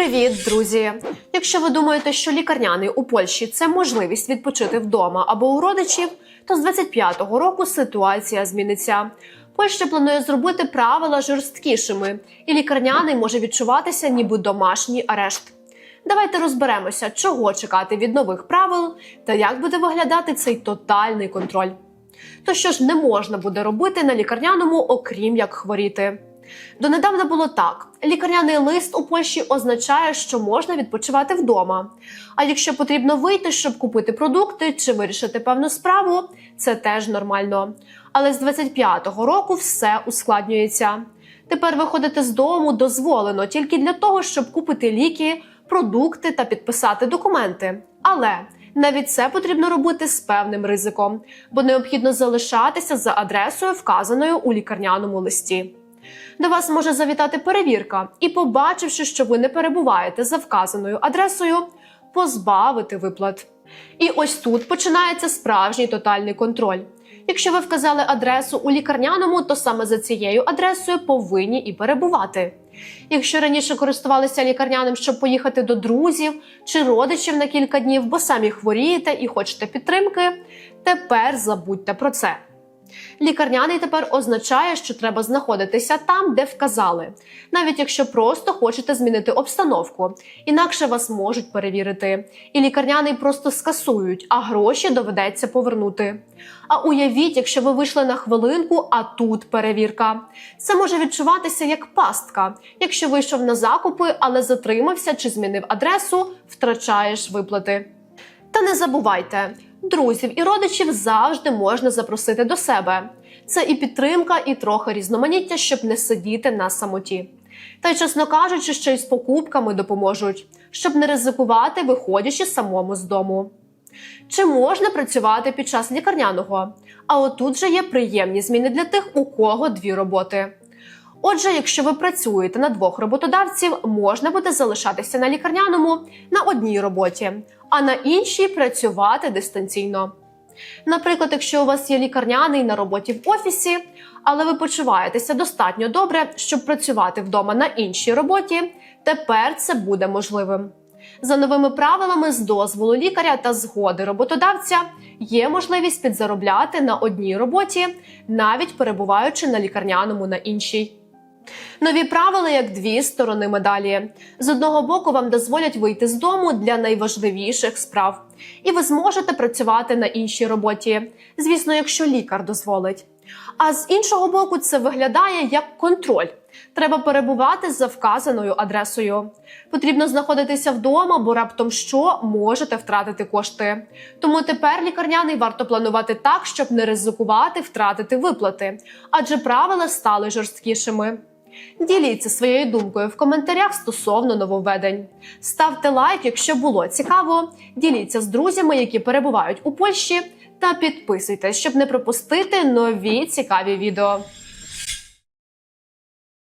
Привіт, друзі! Якщо ви думаєте, що лікарняний у Польщі це можливість відпочити вдома або у родичів, то з 25-го року ситуація зміниться. Польща планує зробити правила жорсткішими, і лікарняний може відчуватися ніби домашній арешт. Давайте розберемося, чого чекати від нових правил та як буде виглядати цей тотальний контроль. То що ж не можна буде робити на лікарняному, окрім як хворіти? Донедавна було так: лікарняний лист у Польщі означає, що можна відпочивати вдома. А якщо потрібно вийти, щоб купити продукти чи вирішити певну справу, це теж нормально. Але з 25-го року все ускладнюється. Тепер виходити з дому дозволено тільки для того, щоб купити ліки, продукти та підписати документи. Але навіть це потрібно робити з певним ризиком, бо необхідно залишатися за адресою, вказаною у лікарняному листі. До вас може завітати перевірка і, побачивши, що ви не перебуваєте за вказаною адресою, позбавити виплат. І ось тут починається справжній тотальний контроль. Якщо ви вказали адресу у лікарняному, то саме за цією адресою повинні і перебувати. Якщо раніше користувалися лікарняним, щоб поїхати до друзів чи родичів на кілька днів, бо самі хворієте і хочете підтримки, тепер забудьте про це. Лікарняний тепер означає, що треба знаходитися там, де вказали, навіть якщо просто хочете змінити обстановку, інакше вас можуть перевірити. І лікарняний просто скасують, а гроші доведеться повернути. А уявіть, якщо ви вийшли на хвилинку, а тут перевірка. Це може відчуватися як пастка. Якщо вийшов на закупи, але затримався чи змінив адресу, втрачаєш виплати. Та не забувайте, друзів і родичів завжди можна запросити до себе. Це і підтримка, і трохи різноманіття, щоб не сидіти на самоті. Та й, чесно кажучи, ще й з покупками допоможуть, щоб не ризикувати, виходячи самому з дому. Чи можна працювати під час лікарняного? А отут же є приємні зміни для тих, у кого дві роботи. Отже, якщо ви працюєте на двох роботодавців, можна буде залишатися на лікарняному на одній роботі, а на іншій працювати дистанційно. Наприклад, якщо у вас є лікарняний на роботі в офісі, але ви почуваєтеся достатньо добре, щоб працювати вдома на іншій роботі, тепер це буде можливим. За новими правилами, з дозволу лікаря та згоди роботодавця є можливість підзаробляти на одній роботі, навіть перебуваючи на лікарняному на іншій. Нові правила як дві сторони медалі. З одного боку, вам дозволять вийти з дому для найважливіших справ, і ви зможете працювати на іншій роботі, звісно, якщо лікар дозволить. А з іншого боку, це виглядає як контроль. Треба перебувати за вказаною адресою. Потрібно знаходитися вдома, бо раптом що можете втратити кошти. Тому тепер лікарняний варто планувати так, щоб не ризикувати втратити виплати, адже правила стали жорсткішими. Діліться своєю думкою в коментарях стосовно нововведень. Ставте лайк, якщо було цікаво. Діліться з друзями, які перебувають у Польщі, та підписуйтесь, щоб не пропустити нові цікаві відео.